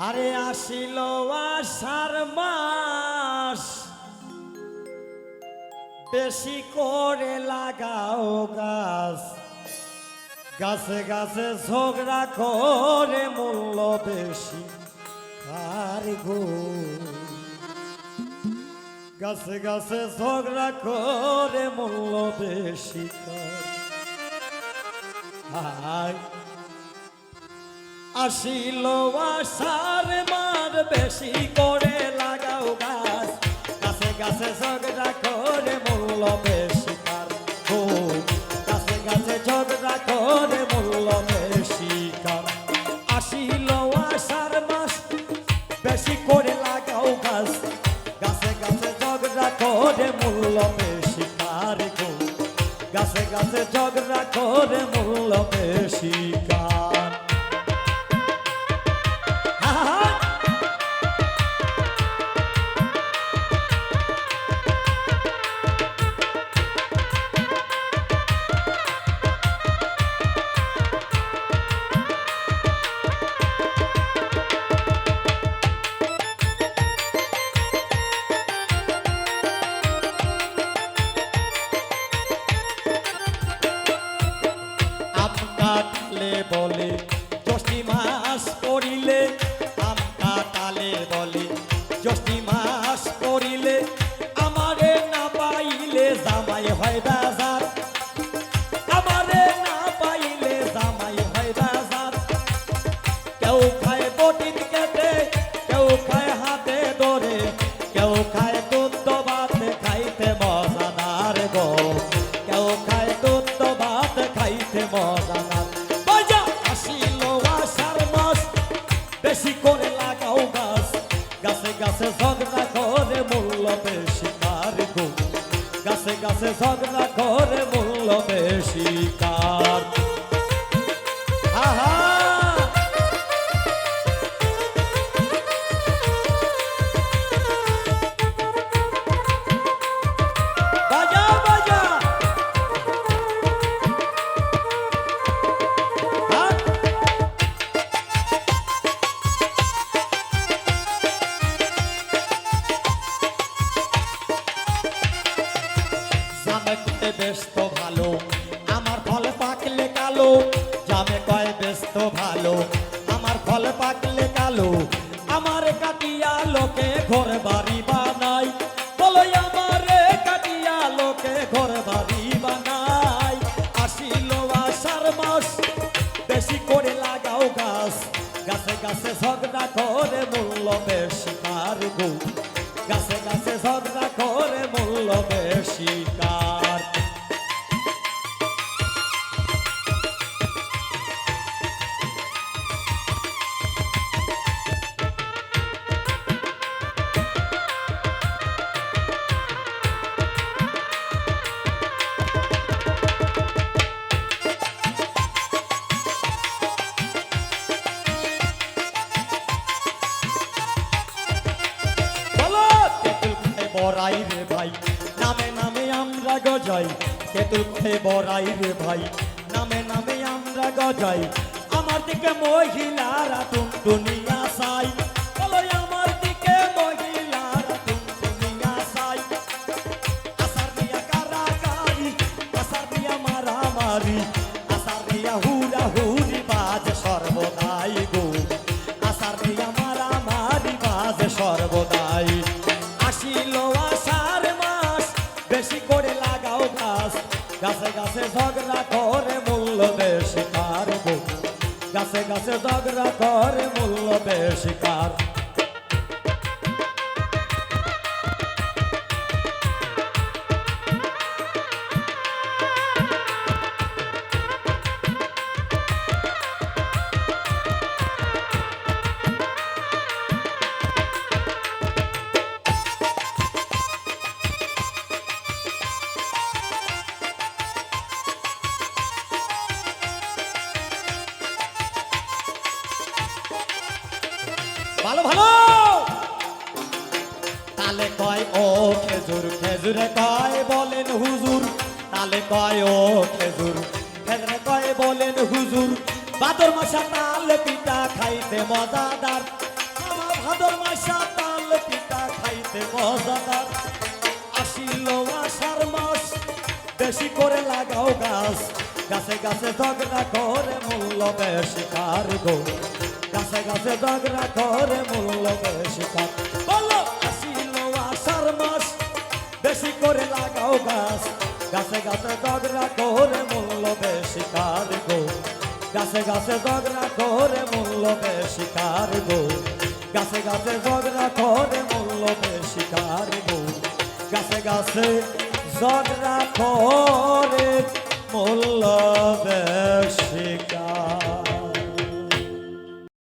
আরে আসিল আষাঢ় মাস। বেশি করে লাগাও গাছ। গাছে গাছে ঝগড়া করে মূল্য বেশি। আর গো। গাছে গাছে ঝগড়া করে মূল্য বেশি। আসিল আসার মার বেশি করে লাগাও গাছ। গাছে গাছে ঝগড়া করে মূল্য বেশি কার গো গাছে গাছে ঝগড়া করে মূল্য বেশি কার আসিল আসার মাস, বেশি করে লাগাও গাছ। গাছে গাছে ঝগড়া করে মূল্য বেশি কার গো গাছে গাছে ঝগড়া করে মূল্য বেশি কার কাটলে বলে জ্যৈষ্ঠী মাস পড়িলে আম কাটালে বলে জ্যৈষ্ঠী মাস পড়িলে, আমারে না পাইলে জামাই হয় বাজার বেশি করে লাগাও গাছ। গাছে গাছে ঝগড়া করে মূল্য বেশি, কার গো? গাছে গাছে ঝগড়া করে মূল্য বেশি, কার জামে কয়, বেশ তো ভালো। আমার ফল পাকলে কালো। আমার কাটিয়া লোকে ঘর বাড়ি বানাই বলো আমারে কাটিয়া লোকে ঘর বাড়ি বানাই আসিল আষাঢ় মাস, বেশি করে লাগাও গাছ। গাছে গাছে ঝগড়া করে মূল্য বেশি গো গাছে গাছে ঝগড়া করে মূল্য বেশি। ভাই। নামে নামে আমরা গজাই কে খায় বড়াই রে ভাই। নামে নামে আমরা গজাই, আমার দিকে মহিলারা টুনটুনিয়া সাই বলো গাছ গাছে ঝগড়া করে মূল্য বেশি কার গাছে গাছে ঝগড়া করে মূল্য বেশি কার? ভালো ভালো। তালে কয়, ও খেজুর, খেজুরে কয় বলেন হুজুর। তালে কয়, ও খেজুর, খেজুরে কয় বলেন হুজুর। ভাদর মাসা তাল পিঠা খাইতে মজাদার। ভাদর মাসা তাল পিঠা খাইতে মজাদার। আসিল আষাঢ় মাস, বেশি করে লাগাও গাছ। গাছে গাছে ঝগড়া করে মূল্য বেশি কার গো? গাছে গাছে ঝগড়া করে মূল্য বেশি কার বলো, আসিল আষাঢ় মাস, বেশি করে লাগাও গাছ। গাছে গাছে ঝগড়া করে মূল্য বেশি কার গো। গাছে গাছে ঝগড়া করে মূল্য বেশি কার গো। গাছে গাছে ঝগড়া করে মূল্য বেশি কার গো। গাছে গাছে ঝগড়া করে মূল্য বেশি